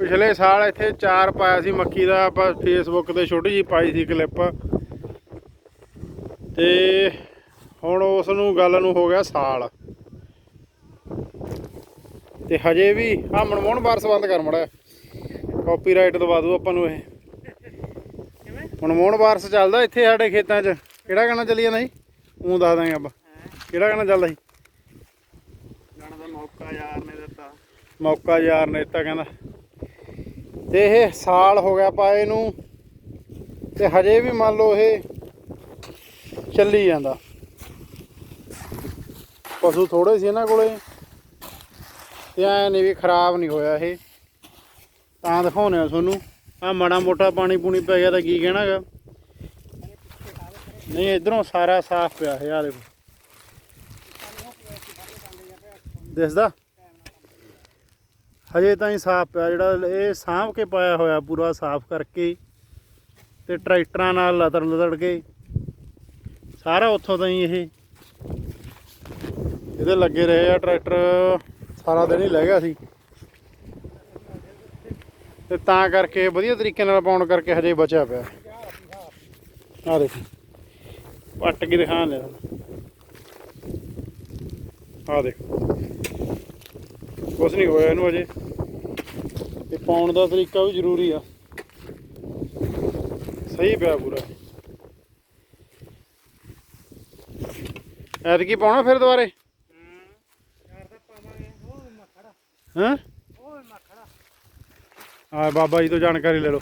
ਪਿਛਲੇ ਸਾਲ ਇੱਥੇ ਚਾਰ ਪਾਇਆ ਸੀ ਮੱਕੀ ਦਾ ਆਪਾਂ ਫੇਸਬੁੱਕ ਤੇ ਛੋਟੀ ਜੀ ਪਾਈ ਸੀ ਕਲਿੱਪ ਤੇ ਹੁਣ ਉਸ ਨੂੰ ਗੱਲ ਨੂੰ ਹੋ ਗਿਆ ਸਾਲ। ਤੇ ਹਜੇ ਵੀ ਆ ਮਨਮੋਹਨ ਵਾਰਸ ਬੰਦ ਕਰ ਮੜਾ ਕਾਪੀਰਾਈਟ ਦਵਾ ਦੂ ਆਪਾਂ ਨੂੰ ਇਹ। ਮਨਮੋਹਨ ਵਾਰਸ ਚੱਲਦਾ ਇੱਥੇ ਸਾਡੇ ਖੇਤਾਂ 'ਚ। ਕਿਹੜਾ ਗਾਣਾ ਚੱਲੀ ਜਾਂਦਾ ਜੀ? ਉਹ ਦੱਸ ਦਾਂਗੇ ਆਪਾਂ। ਕਿਹੜਾ ਗਾਣਾ ਚੱਲਦਾ ਗਾਣਾ ਦਾ ਮੌਕਾ ਯਾਰ ਨੇ ਦਿੱਤਾ। ਮੌਕਾ ਯਾਰ ਨੇ ਦਿੱਤਾ ਕਹਿੰਦਾ। ਤੇ ਇਹ ਸਾਲ ਹੋ ਗਿਆ ਪਾਏ ਨੂੰ ਤੇ ਹਜੇ ਵੀ ਮੰਨ ਲਓ ਇਹ ਚੱਲੀ ਜਾਂਦਾ। ਪਸ਼ੂ ਥੋੜੇ ਸੀ ਇਹਨਾਂ ਕੋਲੇ ਤੇ ਐ ਨਹੀਂ ਵੀ ਖਰਾਬ ਨਹੀਂ ਹੋਇਆ ਇਹ। ਤਾਂ ਦਿਖਾਉਨੇ ਆ ਤੁਹਾਨੂੰ। ਆ ਮਾੜਾ ਮੋਟਾ ਪਾਣੀ ਪੂਣੀ ਪੈ ਗਿਆ ਤਾਂ ਕੀ ਕਹਿਣਾਗਾ? ਨਹੀਂ, ਇਧਰੋਂ ਸਾਰਾ ਸਾਫ਼ ਪਿਆ ਹੈ ਆ ਦੇਖੋ। ਦਿਸਦਾ? ਹਜੇ ਤਾਂ ਹੀ ਸਾਫ਼ ਪਿਆ ਜਿਹੜਾ ਇਹ ਸਾਂਭ ਕੇ ਪਾਇਆ ਹੋਇਆ ਪੂਰਾ ਸਾਫ਼ ਕਰਕੇ ਤੇ ਟਰੈਕਟਰਾਂ ਨਾਲ ਲਤੜ ਲਤੜ ਕੇ ਸਾਰਾ ਉੱਥੋਂ ਤਾਂ ਹੀ ਇਹ। ਇਹਦੇ ਲੱਗੇ ਰਹੇ ਆ ਟਰੈਕਟਰ, ਸਾਰਾ ਦਿਨ ਹੀ ਲੈ ਗਿਆ ਸੀ। ਤੇ ਤਾਂ ਕਰਕੇ ਵਧੀਆ ਤਰੀਕੇ ਨਾਲ ਪਾਉਣ ਕਰਕੇ ਹਜੇ ਬਚਿਆ ਪਿਆ। ਆ ਦੇਖੋ, ਪੱਟ ਕੇ ਦਿਖਾਣ ਲਿਆ। ਆ ਦੇਖੋ। ਕੁਛ ਨਹੀਂ ਹੋਇਆ ਇਹਨੂੰ ਅਜੇ। ਤੇ ਪਾਉਣ ਦਾ ਤਰੀਕਾ ਵੀ ਜ਼ਰੂਰੀ ਆ। ਸਹੀ ਪਿਆ ਪੂਰਾ। ਐਤਕੀ ਪਾਉਣਾ ਫਿਰ ਦੁਬਾਰੇ? ਹਾਂ? ਆ ਬਾਬਾ ਜੀ ਤੋਂ ਜਾਣਕਾਰੀ ਲੈ ਲਓ।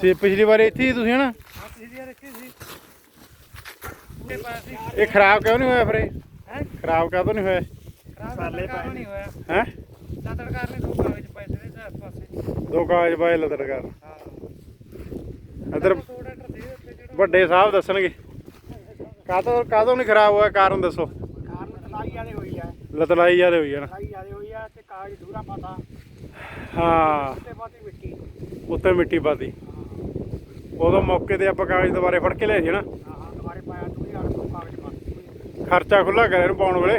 ਸੇ ਪਿਛਲੀ ਵਾਰ ਇੱਥੇ ਹੀ ਤੁਸੀਂ ਹਨਾ? ਇਹ ਖਰਾਬ ਕਿਉਂ ਨਹੀਂ ਹੋਇਆ ਫਿਰ ਖਰਾਬ ਕਾਹਤੋਂ ਨਹੀਂ ਹੋਇਆ? ਸਾਲੇ ਪਾਸੇ ਨਹੀਂ ਹੋਇਆ। ਹੈ? ਲਤੜਕਾਰ ਨੇ ਦੋ ਕਾਗਜ਼ ਪੈਸੇ ਦੇ ਚਾਰ ਪਾਸੇ। ਦੋ ਕਾਗਜ਼ ਬਾਏ ਲਦੜ ਕਰ ਹਾਂ ਇਧਰ ਵੱਡੇ ਸਾਹਿਬ ਦੱਸਣਗੇ। ਕਾਹਤੋਂ ਕਾਹਤੋਂ ਨਹੀਂ ਖਰਾਬ ਹੋਇਆ? ਕਾਰਨ ਦੱਸੋ। ਕਾਰਨ ਤਲਾਈ ਵਾਲੇ ਹੋਈ ਆ। ਲਤੜਾਈ ਜਿਆਦੇ ਹੋਈ ਹੈ ਨਾ। ਤਲਾਈ ਵਾਲੇ ਹੋਈ ਆ ਤੇ ਕਾਗਜ਼ ਦੂਰਾ ਪਾਤਾ। ਹਾਂ। ਉੱਤੇ ਪਾਤੀ ਮਿੱਟੀ। ਉੱਤੇ ਮਿੱਟੀ ਪਾਤੀ। ਉਦੋਂ ਮੌਕੇ ਤੇ ਆਪਾਂ ਕਾਗਜ਼ ਦੁਬਾਰੇ ਫੜ ਕੇ ਲਿਆਏ ਸੀ ਨਾ। ਹਾਂ ਦੁਬਾਰੇ ਪਾਇਆ ਤੋਂ ਕਾਗਜ਼ ਖਰਚਾ ਖੁੱਲਾ ਕਰਿਆ ਇਹਨੂੰ ਪਾਉਣ ਵੇਲੇ।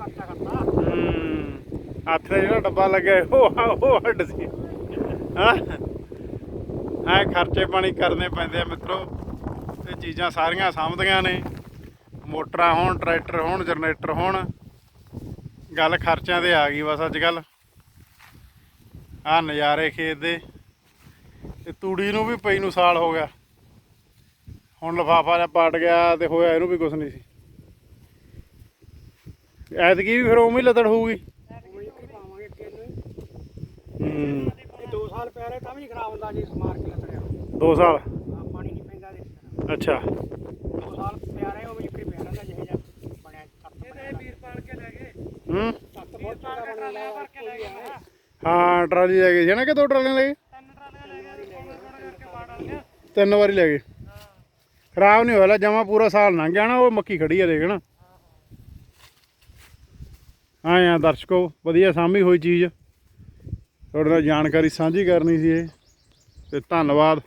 ਹਾਂਜੀ ਖਰਚਾ ਕਰਤਾ ਹੂੰ। ਹੱਥ ਤੇ ਜਿਹੜਾ ਡੱਬਾ ਲੱਗਿਆ ਉਹ ਉਹ ਹੱਡ ਸੀ। ਹਾਂ? ਹਾਂ ਖਰਚੇ ਪਾਣੀ ਕਰਨੇ ਪੈਂਦੇ ਆ ਮਿੱਤਰੋ। ਤੇ ਚੀਜ਼ਾਂ ਸਾਰੀਆਂ ਸਾਂਭਦੀਆਂ ਨੇ। ਮੋਟਰਾਂ ਹੋਣ, ਟਰੈਕਟਰ ਹੋਣ, ਜਨਰੇਟਰ ਹੋਣ। ਗੱਲ ਖਰਚਿਆਂ ਤੇ ਆ ਗਈ ਬਸ ਅੱਜ ਕੱਲ ਆ ਨਜ਼ਾਰੇ ਖੇਤ ਦੇ। ਤੇ ਤੂੜੀ ਨੂੰ ਵੀ ਪਈ ਨੂੰ ਸਾਲ ਹੋ ਗਿਆ। ਹੁਣ ਲਫਾਫਾ ਜਿਹਾ ਪਾਟ ਗਿਆ ਤੇ ਹੋਇਆ ਇਹਨੂੰ ਵੀ ਕੁਝ ਨਹੀਂ ਸੀ। ਐਤਕੀ ਵੀ ਫਿਰ ਉਵੇਂ ਹੀ ਲੱਦੜ ਹੋਊਗੀ। ਉਹ ਇੱਕ ਹੀ ਪਾਵਾਂਗੇ ਅੱਗੇ ਨੂੰ ਹੂੰ। ਇਹ 2 ਸਾਲ ਪਿਆ ਰਹੇ ਤਾਂ ਵੀ ਖਰਾਬ ਹੁੰਦਾ ਜੀ ਸਮਾਰ ਕੇ ਲੱਤੜਿਆ 2 ਸਾਲ? ਆ ਪਾਣੀ ਨਹੀਂ ਪੈਂਦਾ ਦੇ ਅੱਛਾ। 2 ਸਾਲ ਪਿਆ ਰਹੇ ਉਹ ਵੀ ਇੱਕ ਹੀ ਪਿਆ ਰਹਿੰਦਾ ਜਿਹੇ ਜਿਹਾ ਬਣਿਆ। ਤੱਤ ਇਹ ਵੀਰ ਪਾਲ ਕੇ ਲੈ ਗਏ। ਹੂੰ। ਤੱਤ ਬਹੁਤ ਛੋਟਾ ਬਣਿਆ ਭਰ ਕੇ ਲੈ ਗਏ ਹਾਂ ਟਰਾਲੀ ਲੈ ਗਏ ਸੀ ਨਾ ਕਿ ਦੋ ਟਰਾਲੀਆਂ ਲੈ ਗਏ? ਤਿੰਨ ਟਰਾਲੇ ਲੈ ਗਏ ਥੋੜਾ ਥੋੜਾ ਕਰਕੇ ਬਾੜ ਆ ਗਿਆ ਤਿੰਨ ਵਾਰੀ ਲੈ ਗਏ। ਖਰਾਬ ਨਹੀਂ ਹੋਇਆ ਜਮਾ ਪੂਰਾ ਸਾਲ ਲੰਘ ਗਿਆ ਨਾ ਉਹ ਮੱਕੀ ਖੜੀ ਆ ਦੇਖ ਨਾ। ਹਾਂ ਆ ਦਰਸ਼ਕੋ, ਵਧੀਆ ਸਾਂਭੀ ਹੋਈ ਚੀਜ਼। ਤੁਹਾਡੇ ਨਾਲ ਜਾਣਕਾਰੀ ਸਾਂਝੀ ਕਰਨੀ ਸੀ ਇਹ। ਤੇ ਧੰਨਵਾਦ।